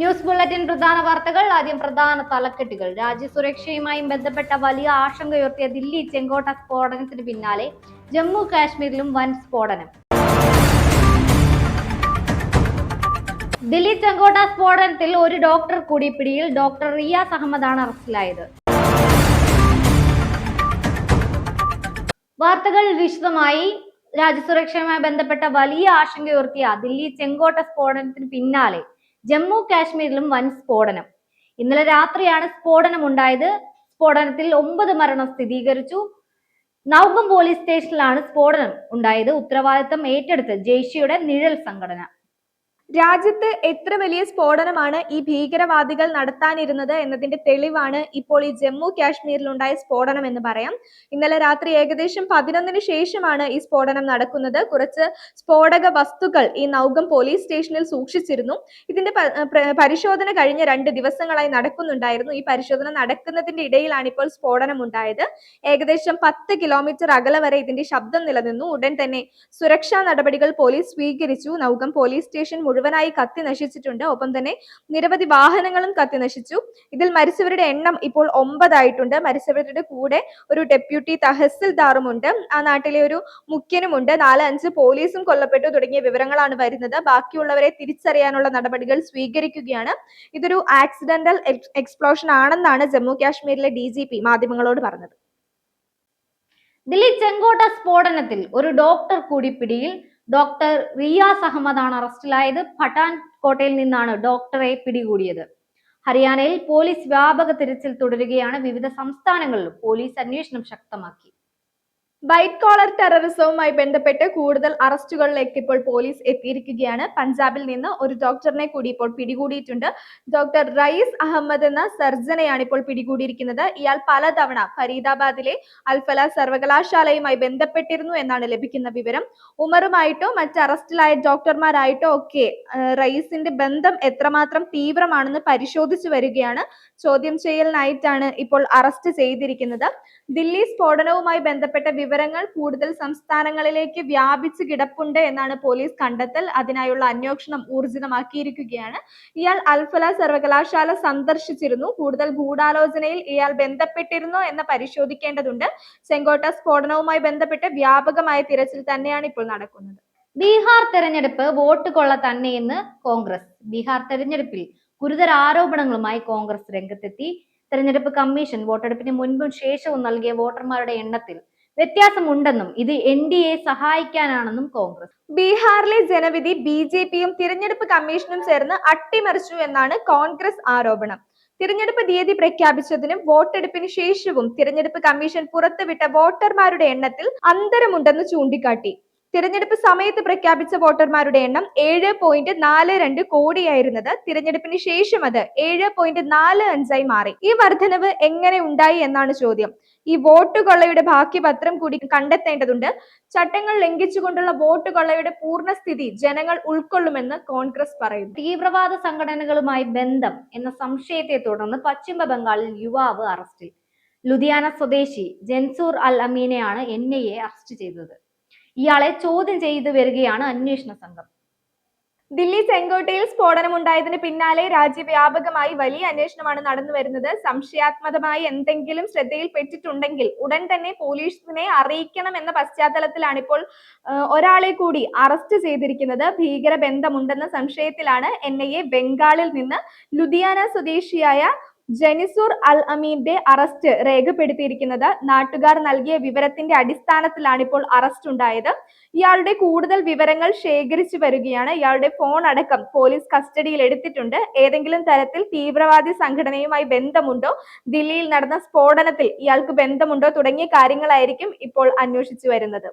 News bulletin പ്രധാന വാർത്തകൾ ആദ്യം പ്രധാന തലക്കെട്ടുകൾ. രാജ്യസുരക്ഷയുമായി ബന്ധപ്പെട്ട വലിയ ആശങ്കയുയർത്തിയ ദില്ലി ചെങ്കോട്ട സ്ഫോടനത്തിന് പിന്നാലെ ജമ്മു കാശ്മീരിലും വൻ സ്ഫോടനം. ദില്ലി ചെങ്കോട്ട സ്ഫോടനത്തിൽ ഒരു ഡോക്ടർ കൂടി പിടിയിൽ ഡോക്ടർ റിയാസ് അഹമ്മദാണ് അറസ്റ്റിലായത്. വാർത്തകൾ വിശദമായി. രാജ്യസുരക്ഷയുമായി ബന്ധപ്പെട്ട വലിയ ആശങ്കയുയർത്തിയ ദില്ലി ചെങ്കോട്ട സ്ഫോടനത്തിന് പിന്നാലെ ജമ്മു കാശ്മീരിലും വൻ സ്ഫോടനം. ഇന്നലെ രാത്രിയാണ് സ്ഫോടനം ഉണ്ടായത്. സ്ഫോടനത്തിൽ ഒമ്പത് മരണം സ്ഥിരീകരിച്ചു. നൗഗം പോലീസ് സ്റ്റേഷനിലാണ് സ്ഫോടനം ഉണ്ടായത്. ഉത്തരവാദിത്തം ഏറ്റെടുത്ത് ജെയ്ഷിയുടെ നിഴൽ സംഘടന. രാജ്യത്ത് എത്ര വലിയ സ്ഫോടനമാണ് ഈ ഭീകരവാദികൾ നടത്താനിരുന്നത് എന്നതിന്റെ തെളിവാണ് ഇപ്പോൾ ഈ ജമ്മു കാശ്മീരിലുണ്ടായ സ്ഫോടനം എന്ന് പറയാം. ഇന്നലെ രാത്രി ഏകദേശം പതിനൊന്നിന് ശേഷമാണ് ഈ സ്ഫോടനം നടക്കുന്നത്. കുറച്ച് സ്ഫോടക വസ്തുക്കൾ ഈ നൗകം പോലീസ് സ്റ്റേഷനിൽ സൂക്ഷിച്ചിരുന്നു. ഇതിന്റെ പരിശോധന കഴിഞ്ഞ രണ്ട് ദിവസങ്ങളായി നടക്കുന്നുണ്ടായിരുന്നു. ഈ പരിശോധന നടക്കുന്നതിന്റെ ഇടയിലാണ് ഇപ്പോൾ സ്ഫോടനം ഉണ്ടായത് ഏകദേശം പത്ത് കിലോമീറ്റർ അകലെ വരെ ഇതിന്റെ ശബ്ദം നിലനിന്നു. ഉടൻ തന്നെ സുരക്ഷാ നടപടികൾ പോലീസ് സ്വീകരിച്ചു. നൗകം പോലീസ് സ്റ്റേഷൻ മുഴുവനായി കത്തി നശിച്ചിട്ടുണ്ട്. ഒപ്പം തന്നെ നിരവധി വാഹനങ്ങളും കത്തി നശിച്ചു. ഇതിൽ മരിച്ചവരുടെ എണ്ണം ഇപ്പോൾ ഒമ്പതായിട്ടുണ്ട്. മരിച്ചവരുടെ കൂടെ ഒരു ഡെപ്യൂട്ടി തഹസിൽദാറുമുണ്ട്. ആ നാട്ടിലെ ഒരു മുഖ്യനുമുണ്ട്. നാല് അഞ്ച് പോലീസും കൊല്ലപ്പെട്ടു തുടങ്ങിയ വിവരങ്ങളാണ് വരുന്നത്. ബാക്കിയുള്ളവരെ തിരിച്ചറിയാനുള്ള നടപടികൾ സ്വീകരിക്കുകയാണ്. ഇതൊരു ആക്സിഡന്റൽ എക്സ്പ്ലോഷൻ ആണെന്നാണ് ജമ്മു കാശ്മീരിലെ ഡി ജി പി മാധ്യമങ്ങളോട് പറഞ്ഞത്. ദില്ലി ചെങ്കോട്ട സ്ഫോടനത്തിൽ ഒരു ഡോക്ടർ കൂടി പിടിയിൽ ഡോക്ടർ റിയാസ് അഹമ്മദാണ് അറസ്റ്റിലായത്. പഠാൻ കോട്ടയിൽ നിന്നാണ് ഡോക്ടറെ പിടികൂടിയത്. ഹരിയാനയിൽ പോലീസ് വ്യാപക തിരച്ചിൽ തുടരുകയാണ്. വിവിധ സംസ്ഥാനങ്ങളിലും പോലീസ് അന്വേഷണം ശക്തമാക്കി. വൈറ്റ് കോളർ ടെററിസവുമായി ബന്ധപ്പെട്ട് കൂടുതൽ അറസ്റ്റുകളിലേക്ക് ഇപ്പോൾ പോലീസ് എത്തിയിരിക്കുകയാണ്. പഞ്ചാബിൽ നിന്ന് ഒരു ഡോക്ടറിനെ കൂടി ഇപ്പോൾ പിടികൂടിയിട്ടുണ്ട്. ഡോക്ടർ റയീസ് അഹമ്മദ് എന്ന സർജനെയാണ് ഇപ്പോൾ പിടികൂടിയിരിക്കുന്നത്. ഇയാൾ പലതവണ ഫരീദാബാദിലെ അൽഫല സർവകലാശാലയുമായി ബന്ധപ്പെട്ടിരുന്നു എന്നാണ് ലഭിക്കുന്ന വിവരം. ഉമറുമായിട്ടോ മറ്റ് അറസ്റ്റിലായ ഡോക്ടർമാരായിട്ടോ ഒക്കെ റയീസിന്റെ ബന്ധം എത്രമാത്രം തീവ്രമാണെന്ന് പരിശോധിച്ചു വരികയാണ്. ചോദ്യം ചെയ്യലിനായിട്ടാണ് ഇപ്പോൾ അറസ്റ്റ് ചെയ്തിരിക്കുന്നത്. ദില്ലി സ്ഫോടനവുമായി ബന്ധപ്പെട്ട വിവരങ്ങൾ കൂടുതൽ സംസ്ഥാനങ്ങളിലേക്ക് വ്യാപിച്ചു കിടപ്പുണ്ട് എന്നാണ് പോലീസ് കണ്ടെത്തൽ. അതിനായുള്ള അന്വേഷണം ഊർജിതമാക്കിയിരിക്കുകയാണ്. ഇയാൾ അൽഫല സർവകലാശാല സന്ദർശിച്ചിരുന്നു. കൂടുതൽ ഗൂഢാലോചനയിൽ ഇയാൾ ബന്ധപ്പെട്ടിരുന്നോ എന്ന് പരിശോധിക്കേണ്ടതുണ്ട്. ചെങ്കോട്ട സ്ഫോടനവുമായി ബന്ധപ്പെട്ട് വ്യാപകമായ തിരച്ചിൽ തന്നെയാണ് ഇപ്പോൾ നടക്കുന്നത്. ബീഹാർ തെരഞ്ഞെടുപ്പ് വോട്ട് കൊള്ള തന്നെയെന്ന് കോൺഗ്രസ്. ബീഹാർ തെരഞ്ഞെടുപ്പിൽ ഗുരുതര ആരോപണങ്ങളുമായി കോൺഗ്രസ് രംഗത്തെത്തി. തെരഞ്ഞെടുപ്പ് കമ്മീഷൻ വോട്ടെടുപ്പിന് മുൻപും ശേഷവും നൽകിയ വോട്ടർമാരുടെ എണ്ണത്തിൽ വ്യത്യാസമുണ്ടെന്നും ഇത് എൻ ഡി എ സഹായിക്കാനാണെന്നും കോൺഗ്രസ്. ബീഹാറിലെ ജനവിധി ബി ജെ പിയും തിരഞ്ഞെടുപ്പ് കമ്മീഷനും ചേർന്ന് അട്ടിമറിച്ചു എന്നാണ് കോൺഗ്രസ് ആരോപണം. തിരഞ്ഞെടുപ്പ് തീയതി പ്രഖ്യാപിച്ചതിനും വോട്ടെടുപ്പിന് ശേഷവും തിരഞ്ഞെടുപ്പ് കമ്മീഷൻ പുറത്തുവിട്ട വോട്ടർമാരുടെ എണ്ണത്തിൽ അന്തരമുണ്ടെന്ന് ചൂണ്ടിക്കാട്ടി. തിരഞ്ഞെടുപ്പ് സമയത്ത് പ്രഖ്യാപിച്ച വോട്ടർമാരുടെ എണ്ണം ഏഴ് പോയിന്റ് നാല് രണ്ട് കോടിയായിരുന്നത് തിരഞ്ഞെടുപ്പിന് ശേഷം അത് ഏഴ് പോയിന്റ് നാല് അഞ്ചായി മാറി. ഈ വർധനവ് എങ്ങനെ ഉണ്ടായി എന്നാണ് ചോദ്യം. ഈ വോട്ട് കൊള്ളയുടെ ബാക്കി പത്രം കൂടി കണ്ടെത്തേണ്ടതുണ്ട്. ചട്ടങ്ങൾ ലംഘിച്ചുകൊണ്ടുള്ള വോട്ട് കൊള്ളയുടെ പൂർണസ്ഥിതി ജനങ്ങൾ ഉൾക്കൊള്ളുമെന്ന് കോൺഗ്രസ് പറയുന്നു. തീവ്രവാദ സംഘടനകളുമായി ബന്ധം എന്ന സംശയത്തെ തുടർന്ന് പശ്ചിമ ബംഗാളിൽ യുവാവ് അറസ്റ്റിൽ. ലുധിയാന സ്വദേശി ജൻസൂർ അൽ അമീനെയാണ് എൻ ഐ എ അറസ്റ്റ് ചെയ്തത്. ഇയാളെ ചോദ്യം ചെയ്തു വരികയാണ് അന്വേഷണ സംഘം. ദില്ലി ചെങ്കോട്ടയിൽ സ്ഫോടനമുണ്ടായതിന് പിന്നാലെ രാജ്യവ്യാപകമായി വലിയ അന്വേഷണമാണ് നടന്നു വരുന്നത്. സംശയാത്മകമായി എന്തെങ്കിലും ശ്രദ്ധയിൽപ്പെട്ടിട്ടുണ്ടെങ്കിൽ ഉടൻ തന്നെ പോലീസിനെ അറിയിക്കണം എന്ന പശ്ചാത്തലത്തിലാണ് ഇപ്പോൾ ഒരാളെ കൂടി അറസ്റ്റ് ചെയ്തിരിക്കുന്നത്. ഭീകര ബന്ധമുണ്ടെന്ന സംശയത്തിലാണ് എൻ ഐ എ ബംഗാളിൽ നിന്ന് ലുധിയാന സ്വദേശിയായ ജനിസൂർ അൽ അമീന്റെ അറസ്റ്റ് രേഖപ്പെടുത്തിയിരിക്കുന്നത് നാട്ടുകാർ നൽകിയ വിവരത്തിന്റെ അടിസ്ഥാനത്തിലാണ് ഇപ്പോൾ അറസ്റ്റ് ഉണ്ടായത്. ഇയാളുടെ കൂടുതൽ വിവരങ്ങൾ ശേഖരിച്ചു വരികയാണ്. ഇയാളുടെ ഫോൺ അടക്കം പോലീസ് കസ്റ്റഡിയിൽ എടുത്തിട്ടുണ്ട്. ഏതെങ്കിലും തരത്തിൽ തീവ്രവാദി സംഘടനയുമായി ബന്ധമുണ്ടോ? ദില്ലിയിൽ നടന്ന സ്ഫോടനത്തിൽ ഇയാൾക്ക് ബന്ധമുണ്ടോ? തുടങ്ങിയ കാര്യങ്ങളായിരിക്കും ഇപ്പോൾ അന്വേഷിച്ചു വരുന്നത്.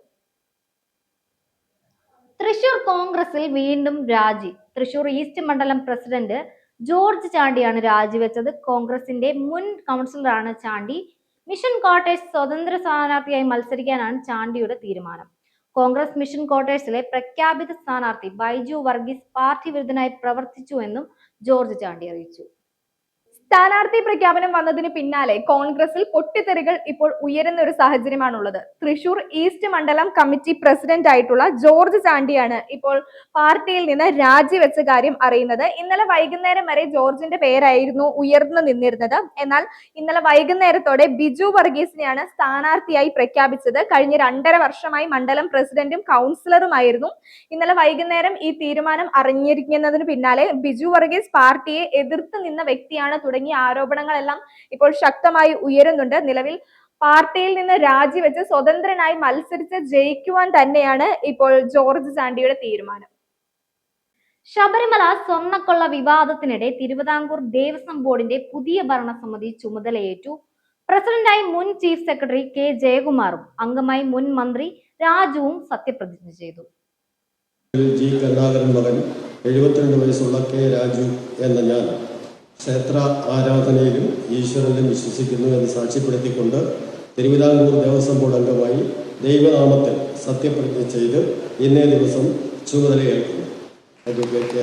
തൃശൂർ കോൺഗ്രസിൽ വീണ്ടും രാജി. തൃശൂർ ഈസ്റ്റ് മണ്ഡലം പ്രസിഡന്റ് ജോർജ് ചാണ്ടിയാണ് രാജിവെച്ചത്. കോൺഗ്രസിന്റെ മുൻ കൗൺസിലറാണ് ചാണ്ടി. മിഷൻ കോട്ടേഴ്സ് സ്വതന്ത്ര സ്ഥാനാർത്ഥിയായി മത്സരിക്കാനാണ് ചാണ്ടിയുടെ തീരുമാനം. കോൺഗ്രസ് മിഷൻ ക്വാർട്ടേഴ്സിലെ പ്രഖ്യാപിത സ്ഥാനാർത്ഥി ബൈജു വർഗീസ് പാർട്ടി വിരുദ്ധനായി പ്രവർത്തിച്ചു എന്നും ജോർജ് ചാണ്ടി അറിയിച്ചു. സ്ഥാനാർത്ഥി പ്രഖ്യാപനം വന്നതിന് പിന്നാലെ കോൺഗ്രസിൽ പൊട്ടിത്തെറികൾ ഇപ്പോൾ ഉയരുന്ന ഒരു സാഹചര്യമാണുള്ളത്. തൃശൂർ ഈസ്റ്റ് മണ്ഡലം കമ്മിറ്റി പ്രസിഡന്റ് ആയിട്ടുള്ള ജോർജ് ചാണ്ടിയാണ് ഇപ്പോൾ പാർട്ടിയിൽ നിന്ന് രാജിവെച്ച കാര്യം അറിയുന്നത്. ഇന്നലെ വൈകുന്നേരം വരെ ജോർജിന്റെ പേരായിരുന്നു ഉയർന്നു നിന്നിരുന്നത്. എന്നാൽ ഇന്നലെ വൈകുന്നേരത്തോടെ ബിജു വർഗീസിനെയാണ് സ്ഥാനാർത്ഥിയായി പ്രഖ്യാപിച്ചത്. കഴിഞ്ഞ രണ്ടര വർഷമായി മണ്ഡലം പ്രസിഡന്റും കൗൺസിലറുമായിരുന്നു. ഇന്നലെ വൈകുന്നേരം ഈ തീരുമാനം അറിഞ്ഞിരിക്കുന്നതിന് പിന്നാലെ ബിജു വർഗീസ് പാർട്ടിയെ എതിർത്ത് നിന്ന വ്യക്തിയാണ് തുടങ്ങിയ ആരോപണങ്ങളെല്ലാം ഇപ്പോൾ ശക്തമായി ഉയരുന്നുണ്ട്. നിലവിൽ പാർട്ടിയിൽ നിന്ന് രാജിവെച്ച് സ്വതന്ത്രനായി മത്സരിച്ച് ജയിക്കുവാൻ തന്നെയാണ് ഇപ്പോൾ ജോർജ് ചാണ്ടിയുടെ തീരുമാനം. ശബരിമല സ്വർണക്കൊള്ള വിവാദത്തിനിടെ തിരുവിതാംകൂർ ദേവസ്വം ബോർഡിന്റെ പുതിയ ഭരണസമിതി ചുമതലയേറ്റു. പ്രസിഡന്റായി മുൻ ചീഫ് സെക്രട്ടറി കെ ജയകുമാറും അംഗമായി മുൻ മന്ത്രി രാജുവും സത്യപ്രതിജ്ഞ ചെയ്തു. ജി കരുണാകരൻ മകൻ എഴുപത്തിരണ്ട് വയസ്സുള്ള കെ രാജു എന്ന ഞാൻ ക്ഷേത്ര ആരാധനയിലും ഈശ്വരനിലും വിശ്വസിക്കുന്നു എന്ന് സാക്ഷ്യപ്പെടുത്തിക്കൊണ്ട് തിരുവിതാംകൂർ ദേവസ്വം ബോർഡ് അംഗമായി ദൈവനാമത്തിൽ സത്യപ്രതിജ്ഞ ചെയ്ത് ഇന്നേ ദിവസം ചുമതലയേൽക്കുന്നു അഡ്വക്കേറ്റ്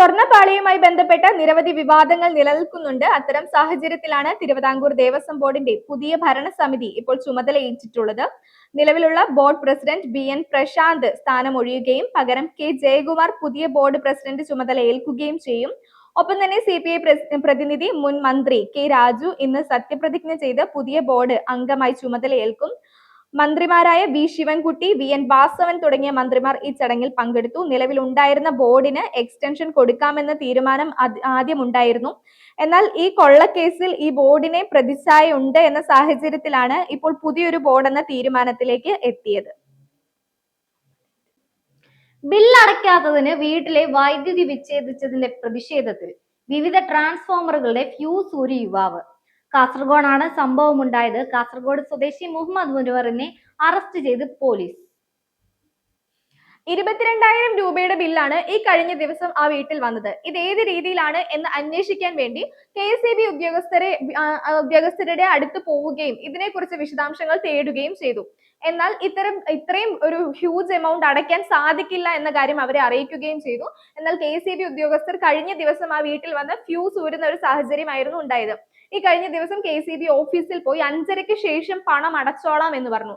രാജു ബന്ധപ്പെട്ട നിരവധി വിവാദങ്ങൾ നിലനിൽക്കുന്നുണ്ട്. അത്തരം സാഹചര്യത്തിലാണ് തിരുവിതാംകൂർ ദേവസ്വം ബോർഡിന്റെ പുതിയ ഭരണസമിതി ഇപ്പോൾ ചുമതലയേറ്റിട്ടുള്ളത്. നിലവിലുള്ള board president B N Prashanth സ്ഥാനമൊഴിയുകയും പകരം കെ ജയകുമാർ പുതിയ ബോർഡ് പ്രസിഡന്റ് ചുമതല ഏൽക്കുകയും ചെയ്യും. ഒപ്പം തന്നെ സി പി ഐ പ്രതിനിധി മുൻ മന്ത്രി കെ രാജു ഇന്ന് സത്യപ്രതിജ്ഞ ചെയ്ത് പുതിയ ബോർഡ് അംഗമായി ചുമതലയേൽക്കും. മന്ത്രിമാരായ V Sivankutty V N Vasavan തുടങ്ങിയ മന്ത്രിമാർ ഈ ചടങ്ങിൽ പങ്കെടുത്തു. നിലവിൽ ഉണ്ടായിരുന്ന ബോർഡിന് എക്സ്റ്റൻഷൻ കൊടുക്കാമെന്ന തീരുമാനം ആദ്യം ഉണ്ടായിരുന്നു. എന്നാൽ ഈ കൊള്ളക്കേസിൽ ഈ ബോർഡിനെ പ്രതിച്ഛായ ഉണ്ട് എന്ന സാഹചര്യത്തിലാണ് ഇപ്പോൾ പുതിയൊരു ബോർഡ് എന്ന തീരുമാനത്തിലേക്ക് എത്തിയത്. ബിൽ അടയ്ക്കാത്തതിന് വീട്ടിലെ വൈദ്യുതി വിച്ഛേദിച്ചതിന്റെ പ്രതിഷേധത്തിൽ വിവിധ ട്രാൻസ്ഫോമറുകളുടെ ഫ്യൂസ് ഒരു യുവാവ് കാസർഗോഡാണ് സംഭവം ഉണ്ടായത് കാസർഗോഡ് സ്വദേശി മുഹമ്മദ് മുനവറിനെ അറസ്റ്റ് ചെയ്ത് പോലീസ്. ഇരുപത്തിരണ്ടായിരം രൂപയുടെ ബില്ലാണ് ഈ കഴിഞ്ഞ ദിവസം ആ വീട്ടിൽ വന്നത്. ഇത് ഏത് രീതിയിലാണ് എന്ന് അന്വേഷിക്കാൻ വേണ്ടി കെ എസ് ഉദ്യോഗസ്ഥരെ ഉദ്യോഗസ്ഥരുടെ അടുത്ത് പോവുകയും ഇതിനെക്കുറിച്ച് വിശദാംശങ്ങൾ തേടുകയും ചെയ്തു. എന്നാൽ ഇത്തരം ഇത്രയും ഒരു ഹ്യൂജ് എമൗണ്ട് അടയ്ക്കാൻ സാധിക്കില്ല എന്ന കാര്യം അവരെ അറിയിക്കുകയും ചെയ്തു. എന്നാൽ കെ സി ബി ഉദ്യോഗസ്ഥർ കഴിഞ്ഞ ദിവസം ആ വീട്ടിൽ വന്ന് ഫ്യൂസ് ഊരുന്ന ഒരു സാഹചര്യമായിരുന്നു ഉണ്ടായത്. ഈ കഴിഞ്ഞ ദിവസം കെ സി ബി ഓഫീസിൽ പോയി അഞ്ചരയ്ക്ക് ശേഷം പണം അടച്ചോളാം എന്ന് പറഞ്ഞു.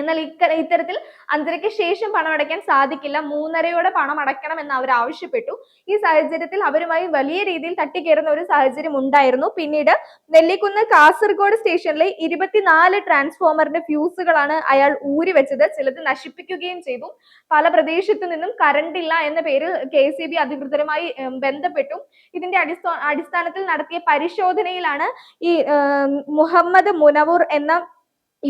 എന്നാൽ ഇക്ക ഇത്തരത്തിൽ അഞ്ചരയ്ക്ക് ശേഷം പണം അടയ്ക്കാൻ സാധിക്കില്ല. മൂന്നരയോടെ പണം അടയ്ക്കണം എന്ന് അവർ ആവശ്യപ്പെട്ടു. ഈ സാഹചര്യത്തിൽ അവരുമായി വലിയ രീതിയിൽ തട്ടിക്കയറുന്ന ഒരു സാഹചര്യം ഉണ്ടായിരുന്നു. പിന്നീട് നെല്ലിക്കുന്ന് കാസർഗോഡ് സ്റ്റേഷനിലെ ഇരുപത്തിനാല് ട്രാൻസ്ഫോമറിന്റെ ഫ്യൂസുകളാണ് അയാൾ ഊരി വെച്ചത്. ചിലത് നശിപ്പിക്കുകയും ചെയ്തു. പല പ്രദേശത്തു നിന്നും കറണ്ട് ഇല്ല എന്ന പേരിൽ കെ സി ബി അധികൃതരുമായി ബന്ധപ്പെട്ടു. ഇതിന്റെ അടിസ്ഥാനത്തിൽ നടത്തിയ പരിശോധനയിലാണ് ഈ മുഹമ്മദ് മുനവൂർ എന്ന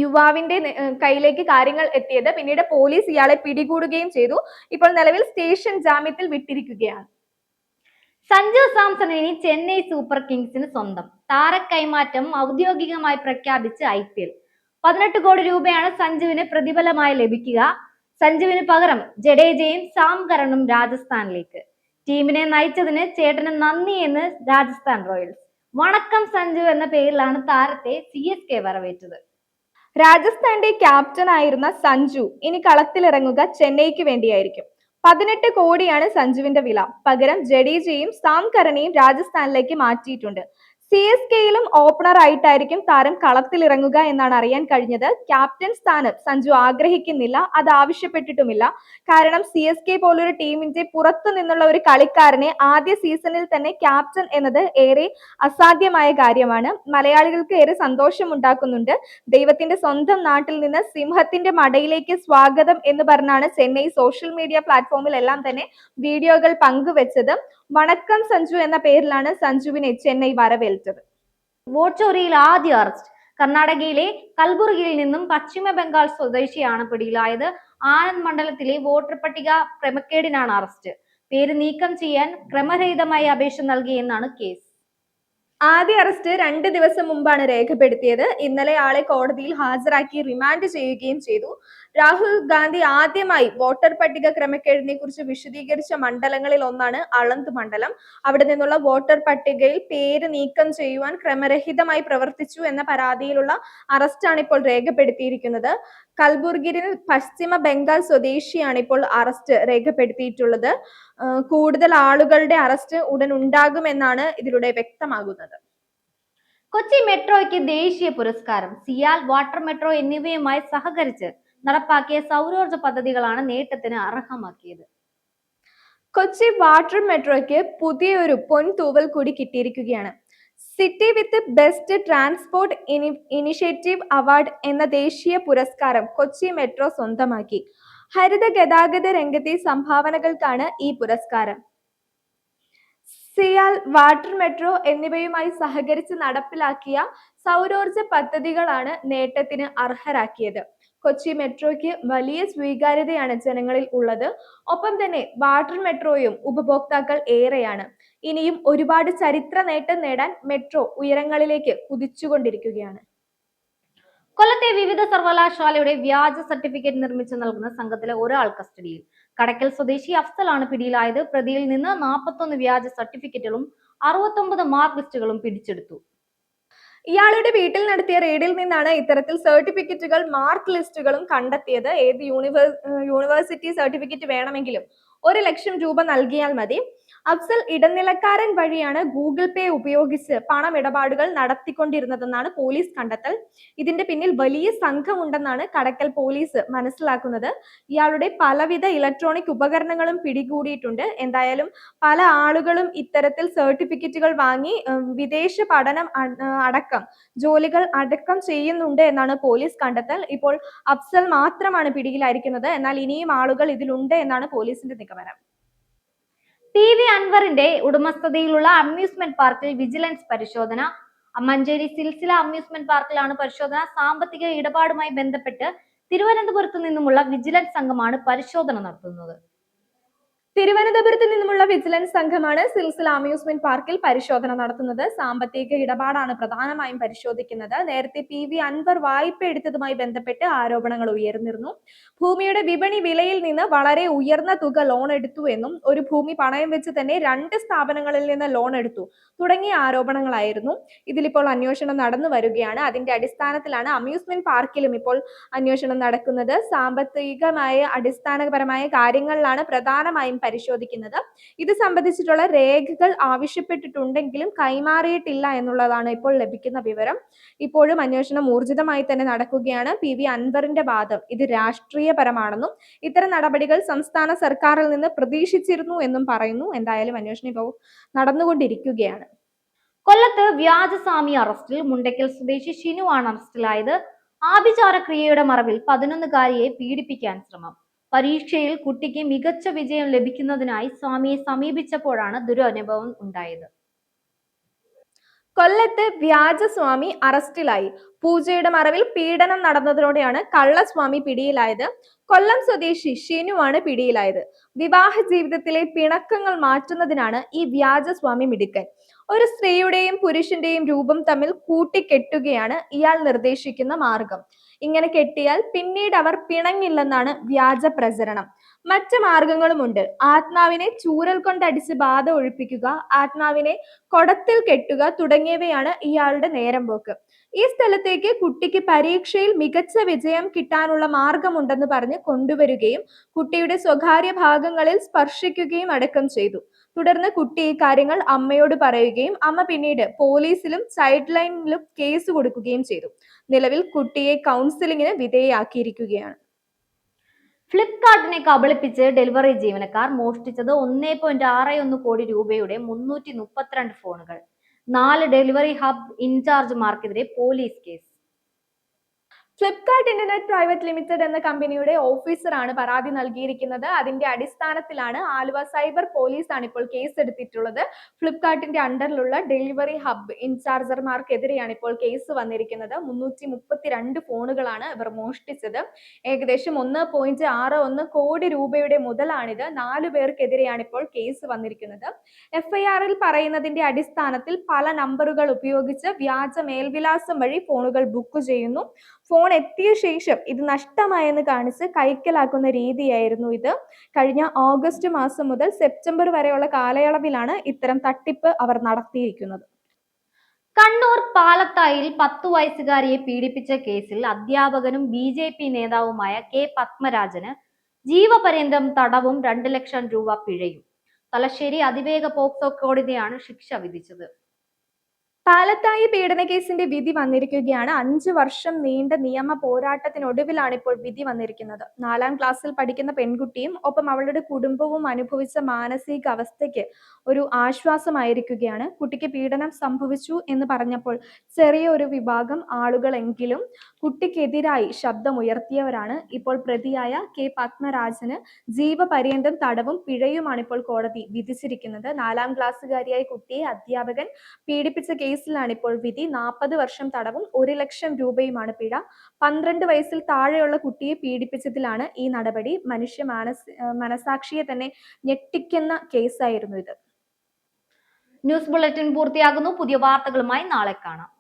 യുവാവിന്റെ കയ്യിലേക്ക് കാര്യങ്ങൾ എത്തിയത്. പിന്നീട് പോലീസ് ഇയാളെ പിടികൂടുകയും ചെയ്തു. ഇപ്പോൾ നിലവിൽ സ്റ്റേഷൻ ജാമ്യത്തിൽ വിട്ടിരിക്കുകയാണ്. സഞ്ജു സാംസൺ ഇനി ചെന്നൈ സൂപ്പർ കിങ്സിന് സ്വന്തം. താരക്കൈമാറ്റം ഔദ്യോഗികമായി പ്രഖ്യാപിച്ച് ഐ പി എൽ. പതിനെട്ട് കോടി രൂപയാണ് സഞ്ജുവിന് പ്രതിഫലമായി ലഭിക്കുക. സഞ്ജുവിന് പകരം ജഡേജയും സാംകരണും രാജസ്ഥാനിലേക്ക്. ടീമിനെ നയിച്ചതിന് ചേട്ടന് നന്ദി എന്ന് രാജസ്ഥാൻ റോയൽസ്. വണക്കം സഞ്ജു എന്ന പേരിലാണ് താരത്തെ സി എസ് കെ വരവേറ്റത്. രാജസ്ഥാന്റെ ക്യാപ്റ്റൻ ആയിരുന്ന സഞ്ജു ഇനി കളത്തിലിറങ്ങുക ചെന്നൈക്ക് വേണ്ടിയായിരിക്കും. പതിനെട്ട് കോടിയാണ് സഞ്ജുവിന്റെ വില. പകരം ജഡേജയും സാം കരണിയും രാജസ്ഥാനിലേക്ക് മാറ്റിയിട്ടുണ്ട്. സി എസ് കെയിലും ഓപ്പണർ ആയിട്ടായിരിക്കും താരം കളത്തിലിറങ്ങുക എന്നാണ് അറിയാൻ കഴിഞ്ഞത്. ക്യാപ്റ്റൻ സ്ഥാനം സഞ്ജു ആഗ്രഹിക്കുന്നില്ല അത് ആവശ്യപ്പെട്ടിട്ടുമില്ല. കാരണം സി എസ് കെ പോലൊരു ടീമിന്റെ പുറത്തു നിന്നുള്ള ഒരു കളിക്കാരനെ ആദ്യ സീസണിൽ തന്നെ ക്യാപ്റ്റൻ എന്നത് ഏറെ അസാധ്യമായ കാര്യമാണ്. മലയാളികൾക്ക് ഏറെ സന്തോഷം ഉണ്ടാക്കുന്നുണ്ട് ദൈവത്തിന്റെ സ്വന്തം നാട്ടിൽ നിന്ന് സിംഹത്തിന്റെ മടയിലേക്ക് സ്വാഗതം എന്ന് പറഞ്ഞാണ് ചെന്നൈ സോഷ്യൽ മീഡിയ പ്ലാറ്റ്ഫോമിൽ എല്ലാം തന്നെ വീഡിയോകൾ പങ്കുവച്ചത്. വണക്കം സഞ്ജു എന്ന പേരിലാണ് സഞ്ജുവിനെ ചെന്നൈ വരവേൽറ്റത് വോട്ട് ചോരിയിൽ ആദ്യ അറസ്റ്റ്. കർണാടകയിലെ കൽബുർഗിയിൽ നിന്നും പശ്ചിമ ബംഗാൾ സ്വദേശിയാണ് പിടിയിലായത്. ആനന്ദ് മണ്ഡലത്തിലെ വോട്ടർ പട്ടിക ക്രമക്കേടിനാണ് അറസ്റ്റ്. പേര് നീക്കം ചെയ്യാൻ ക്രമരഹിതമായി അപേക്ഷ നൽകിയെന്നാണ് കേസ്. ആദ്യ അറസ്റ്റ് രണ്ട് ദിവസം മുമ്പാണ് രേഖപ്പെടുത്തിയത്. ഇന്നലെ ആളെ കോടതിയിൽ ഹാജരാക്കി റിമാൻഡ് ചെയ്യുകയും ചെയ്തു. രാഹുൽ ഗാന്ധി ആദ്യമായി വോട്ടർ പട്ടിക ക്രമക്കേടിനെ കുറിച്ച് വിശദീകരിച്ച മണ്ഡലങ്ങളിൽ ഒന്നാണ് അളന്ത് മണ്ഡലം. അവിടെ നിന്നുള്ള വോട്ടർ പട്ടികയിൽ പേര് നീക്കം ചെയ്യുവാൻ ക്രമരഹിതമായി പ്രവർത്തിച്ചു എന്ന പരാതിയിലുള്ള അറസ്റ്റാണ് ഇപ്പോൾ രേഖപ്പെടുത്തിയിരിക്കുന്നത്. കൽബുർഗിയിൽ പശ്ചിമ ബംഗാൾ സ്വദേശിയാണ് ഇപ്പോൾ അറസ്റ്റ് രേഖപ്പെടുത്തിയിട്ടുള്ളത്. കൂടുതൽ ആളുകളുടെ അറസ്റ്റ് ഉടൻ ഉണ്ടാകുമെന്നാണ് ഇതിലൂടെ വ്യക്തമാകുന്നത്. കൊച്ചി മെട്രോയ്ക്ക് ദേശീയ പുരസ്കാരം സിയാൽ വാട്ടർ മെട്രോ എന്നിവയുമായി സഹകരിച്ച് നടപ്പാക്കിയ സൗരോർജ പദ്ധതികളാണ് നേട്ടത്തിന് അർഹമാക്കിയത്. കൊച്ചി വാട്ടർ മെട്രോയ്ക്ക് പുതിയൊരു പൊൻതൂവൽ കൂടി കിട്ടിയിരിക്കുകയാണ്. City with best transport initiative award എന്ന ദേശീയ പുരസ്കാരം കൊച്ചി മെട്രോ സ്വന്തമാക്കി. ഹരിത ഗതാഗത രംഗത്തെ സംഭാവനകൾക്കാണ് ഈ പുരസ്കാരം. സിയാൽ വാട്ടർ മെട്രോ എന്നിവയുമായി സഹകരിച്ച് നടപ്പിലാക്കിയ സൗരോർജ പദ്ധതികളാണ് നേട്ടത്തിന് അർഹരാക്കിയത്. കൊച്ചി മെട്രോയ്ക്ക് വലിയ സ്വീകാര്യതയാണ് ജനങ്ങളിൽ ഉള്ളത്. ഒപ്പം തന്നെ വാട്ടർ മെട്രോയും ഉപഭോക്താക്കൾ ഏറെയാണ്. ഇനിയും ഒരുപാട് ചരിത്ര നേട്ടം നേടാൻ മെട്രോ ഉയരങ്ങളിലേക്ക് കുതിച്ചുകൊണ്ടിരിക്കുകയാണ്. കൊല്ലത്തെ വിവിധ സർവകലാശാലയുടെ വ്യാജ സർട്ടിഫിക്കറ്റ് നിർമ്മിച്ചു നൽകുന്ന സംഘത്തിലെ ഒരാൾ കസ്റ്റഡിയിൽ കടക്കൽ സ്വദേശി അഫ്സലാണ് പിടിയിലായത്. പ്രതിയിൽ നിന്ന് നാൽപ്പത്തൊന്ന് വ്യാജ സർട്ടിഫിക്കറ്റുകളും അറുപത്തൊമ്പത് മാർക്ക് ലിസ്റ്റുകളും പിടിച്ചെടുത്തു. ഇയാളുടെ വീട്ടിൽ നടത്തിയ റെയ്ഡിൽ നിന്നാണ് ഇത്തരത്തിൽ സർട്ടിഫിക്കറ്റുകൾ മാർക്ക് ലിസ്റ്റുകളും കണ്ടെത്തിയത്. ഏത് യൂണിവേഴ് യൂണിവേഴ്സിറ്റി സർട്ടിഫിക്കറ്റ് വേണമെങ്കിലും ഒരു ലക്ഷം രൂപ നൽകിയാൽ മതി. അഫ്സൽ ഇടനിലക്കാരൻ വഴിയാണ് ഗൂഗിൾ പേ ഉപയോഗിച്ച് പണമിടപാടുകൾ നടത്തിക്കൊണ്ടിരുന്നതെന്നാണ് പോലീസ് കണ്ടെത്തൽ. ഇതിന്റെ പിന്നിൽ വലിയ സംഘമുണ്ടെന്നാണ് കടക്കൽ പോലീസ് മനസ്സിലാക്കുന്നത്. ഇയാളുടെ പലവിധ ഇലക്ട്രോണിക് ഉപകരണങ്ങളും പിടികൂടിയിട്ടുണ്ട്. എന്തായാലും പല ആളുകളും ഇത്തരത്തിൽ സർട്ടിഫിക്കറ്റുകൾ വാങ്ങി വിദേശ പഠനം അടക്കം ജോലികൾ അടക്കം ചെയ്യുന്നുണ്ട് എന്നാണ് പോലീസ് കണ്ടെത്തൽ. ഇപ്പോൾ അഫ്സൽ മാത്രമാണ് പിടിയിലായിരിക്കുന്നത്. എന്നാൽ ഇനിയും ആളുകൾ ഇതിലുണ്ട് എന്നാണ് പോലീസിന്റെ നിഗമനം. ടി വി അൻവറിന്റെ ഉടമസ്ഥതയിലുള്ള അമ്യൂസ്മെന്റ് പാർക്കിൽ വിജിലൻസ് പരിശോധന. മഞ്ചേരി സിൽസില അമ്യൂസ്മെന്റ് പാർക്കിലാണ് പരിശോധന. സാമ്പത്തിക ഇടപാടുമായി ബന്ധപ്പെട്ട് തിരുവനന്തപുരത്ത് നിന്നുമുള്ള വിജിലൻസ് സംഘമാണ് പരിശോധന നടത്തുന്നത്. തിരുവനന്തപുരത്ത് നിന്നുമുള്ള വിജിലൻസ് സംഘമാണ് സിൽസില അമ്യൂസ്മെന്റ് പാർക്കിൽ പരിശോധന നടത്തുന്നത്. സാമ്പത്തിക ഇടപാടാണ് പ്രധാനമായും പരിശോധിക്കുന്നത്. നേരത്തെ പി വി അൻവർ വായ്പ എടുത്തതുമായി ബന്ധപ്പെട്ട് ആരോപണങ്ങൾ ഉയർന്നിരുന്നു. ഭൂമിയുടെ വിപണി വിലയിൽ നിന്ന് വളരെ ഉയർന്ന തുക ലോൺ എടുത്തു എന്നും ഒരു ഭൂമി പണയം വെച്ച് തന്നെ രണ്ട് സ്ഥാപനങ്ങളിൽ നിന്ന് ലോൺ എടുത്തു തുടങ്ങിയ ആരോപണങ്ങളായിരുന്നു. ഇതിലിപ്പോൾ അന്വേഷണം നടന്നു വരികയാണ്. അതിന്റെ അടിസ്ഥാനത്തിലാണ് അമ്യൂസ്മെന്റ് പാർക്കിലും ഇപ്പോൾ അന്വേഷണം നടക്കുന്നത്. സാമ്പത്തികമായ അടിസ്ഥാനപരമായ കാര്യങ്ങളിലാണ് പ്രധാനമായും പരിശോധിക്കുന്നത്. ഇത് സംബന്ധിച്ചിട്ടുള്ള രേഖകൾ ആവശ്യപ്പെട്ടിട്ടുണ്ടെങ്കിലും കൈമാറിയിട്ടില്ല എന്നുള്ളതാണ് ഇപ്പോൾ ലഭിക്കുന്ന വിവരം. ഇപ്പോഴും അന്വേഷണം ഊർജിതമായി തന്നെ നടക്കുകയാണ്. പി വി അൻവറിന്റെ വാദം ഇത് രാഷ്ട്രീയപരമാണെന്നും ഇത്തരം നടപടികൾ സംസ്ഥാന സർക്കാരിൽ നിന്ന് പ്രതീക്ഷിച്ചിരുന്നു എന്നും പറയുന്നു. എന്തായാലും അന്വേഷണം ഇപ്പോൾ നടന്നുകൊണ്ടിരിക്കുകയാണ്. കൊല്ലത്ത് വ്യാജസ്വാമി അറസ്റ്റിൽ മുണ്ടയ്ക്കൽ സ്വദേശി ഷിനു ആണ് അറസ്റ്റിലായത്. ആഭിചാര ക്രിയയുടെ മറവിൽ പതിനൊന്നുകാരിയെ പീഡിപ്പിക്കാൻ ശ്രമം. പരീക്ഷയിൽ കുട്ടിക്ക് മികച്ച വിജയം ലഭിക്കുന്നതിനായി സ്വാമിയെ സമീപിച്ചപ്പോഴാണ് ദുരനുഭവം ഉണ്ടായത്. കൊല്ലത്ത് വ്യാജസ്വാമി അറസ്റ്റിലായി. പൂജയുടെ മറവിൽ പീഡനം നടന്നതോടെയാണ് കള്ളസ്വാമി പിടിയിലായത്. കൊല്ലം സ്വദേശി ഷിനുവാണ് പിടിയിലായത്. വിവാഹ ജീവിതത്തിലെ പിണക്കങ്ങൾ മാറ്റുന്നതിനാണ് ഈ വ്യാജസ്വാമി മിടുക്കൻ. ഒരു സ്ത്രീയുടെയും പുരുഷന്റെയും രൂപം തമ്മിൽ കൂട്ടിക്കെട്ടുകയാണ് ഇയാൾ നിർദ്ദേശിക്കുന്ന മാർഗം. ഇങ്ങനെ കെട്ടിയാൽ പിന്നീട് അവർ പിണങ്ങില്ലെന്നാണ് വ്യാജ പ്രചരണം. മറ്റ് മാർഗങ്ങളുമുണ്ട്. ആത്മാവിനെ ചൂരൽ കൊണ്ടടിച്ച് ബാധ ഒഴിപ്പിക്കുക ആത്മാവിനെ കൊടത്തിൽ കെട്ടുക തുടങ്ങിയവയാണ് ഇയാളുടെ നേരം പോക്ക്. ഈ സ്ഥലത്തേക്ക് കുട്ടിക്ക് പരീക്ഷയിൽ മികച്ച വിജയം കിട്ടാനുള്ള മാർഗമുണ്ടെന്ന് പറഞ്ഞ് കൊണ്ടുവരികയും കുട്ടിയുടെ സ്വകാര്യ ഭാഗങ്ങളിൽ സ്പർശിക്കുകയും അടക്കം ചെയ്തു. തുടർന്ന് കുട്ടി ഈ കാര്യങ്ങൾ അമ്മയോട് പറയുകയും അമ്മ പിന്നീട് പോലീസിലും ചൈൽഡ് ലൈനിലും കേസ് കൊടുക്കുകയും ചെയ്തു. നിലവിൽ കുട്ടിയെ കൗൺസിലിങ്ങിന് വിധേയയാക്കിയിരിക്കുകയാണ്. ഫ്ലിപ്കാർട്ടിനെ കബളിപ്പിച്ച് ഡെലിവറി ജീവനക്കാർ മോഷ്ടിച്ചത് ഒന്നേ പോയിന്റ് ആറ് ഒന്ന് കോടി രൂപയുടെ മുന്നൂറ്റി മുപ്പത്തിരണ്ട് ഫോണുകൾ. നാല് delivery hub ഇൻചാർജുമാർക്കെതിരെ police case. Flipkart internet private limited എന്ന കമ്പനിയുടെ ഓഫീസറാണ് പരാതി നൽകിയിരിക്കുന്നത്. അതിന്റെ അടിസ്ഥാനത്തിലാണ് ആലുവ സൈബർ പോലീസാണ് ഇപ്പോൾ കേസ് എടുത്തിട്ടുള്ളത്. ഫ്ലിപ്കാർട്ടിന്റെ അണ്ടറിലുള്ള ഡെലിവറി ഹബ് ഇൻചാർജർമാർക്കെതിരെയാണ് ഇപ്പോൾ കേസ് വന്നിരിക്കുന്നത്. മുന്നൂറ്റി മുപ്പത്തിരണ്ട് ഫോണുകളാണ് ഇവർ മോഷ്ടിച്ചത്. ഏകദേശം ഒന്ന് പോയിന്റ് ആറ് ഒന്ന് കോടി രൂപയുടെ മുതലാണിത്. നാലു പേർക്കെതിരെയാണ് ഇപ്പോൾ കേസ് വന്നിരിക്കുന്നത്. എഫ്ഐആറിൽ പറയുന്നതിന്റെ അടിസ്ഥാനത്തിൽ പല നമ്പറുകൾ ഉപയോഗിച്ച് വ്യാജ മേൽവിലാസം വഴി ഫോണുകൾ ബുക്ക് ചെയ്യുന്നു. ഫോൺ എത്തിയ ശേഷം ഇത് നഷ്ടമായെന്ന് കാണിച്ച് കൈക്കലാക്കുന്ന രീതിയായിരുന്നു ഇത്. കഴിഞ്ഞ ഓഗസ്റ്റ് മാസം മുതൽ സെപ്റ്റംബർ വരെയുള്ള കാലയളവിലാണ് ഇത്തരം തട്ടിപ്പ് അവർ നടത്തിയിരിക്കുന്നത്. കണ്ണൂർ പാലത്തായിൽ പത്തു വയസ്സുകാരിയെ പീഡിപ്പിച്ച കേസിൽ അധ്യാപകനും ബി ജെ പി നേതാവുമായ കെ പത്മരാജന് ജീവപര്യന്തം തടവും രണ്ട് ലക്ഷം രൂപ പിഴയും. തലശ്ശേരി അതിവേഗ പോക്സോ കോടതിയാണ് ശിക്ഷ വിധിച്ചത്. പാലത്തായി പീഡന കേസിന്റെ വിധി വന്നിരിക്കുകയാണ്. അഞ്ചു വർഷം നീണ്ട നിയമ പോരാട്ടത്തിനൊടുവിലാണ് ഇപ്പോൾ വിധി വന്നിരിക്കുന്നത്. നാലാം ക്ലാസ്സിൽ പഠിക്കുന്ന പെൺകുട്ടിയും ഒപ്പം അവളുടെ കുടുംബവും അനുഭവിച്ച മാനസിക അവസ്ഥയ്ക്ക് ഒരു ആശ്വാസമായിരിക്കുകയാണ്. കുട്ടിക്ക് പീഡനം സംഭവിച്ചു എന്ന് പറഞ്ഞപ്പോൾ ചെറിയ ഒരു വിഭാഗം ആളുകളെങ്കിലും കുട്ടിക്കെതിരായി ശബ്ദമുയർത്തിയവരാണ്. ഇപ്പോൾ പ്രതിയായ കെ പത്മരാജന് ജീവപര്യന്തം തടവും പിഴയുമാണ് ഇപ്പോൾ കോടതി വിധിച്ചിരിക്കുന്നത്. നാലാം ക്ലാസ്സുകാരിയായ കുട്ടിയെ അധ്യാപകൻ പീഡിപ്പിച്ച കേസിലാണ് ഇപ്പോൾ വിധി. നാൽപ്പത് വർഷം തടവും ഒരു ലക്ഷം രൂപയുമാണ് പിഴ. പന്ത്രണ്ട് വയസ്സിൽ താഴെയുള്ള കുട്ടിയെ പീഡിപ്പിച്ചതിലാണ് ഈ നടപടി. മനുഷ്യ മാനസ് മനസാക്ഷിയെ തന്നെ ഞെട്ടിക്കുന്ന കേസായിരുന്നു ഇത്. ന്യൂസ് ബുള്ളറ്റിൻ പൂർത്തിയാകുന്നു. പുതിയ വാർത്തകളുമായി നാളെ കാണാം.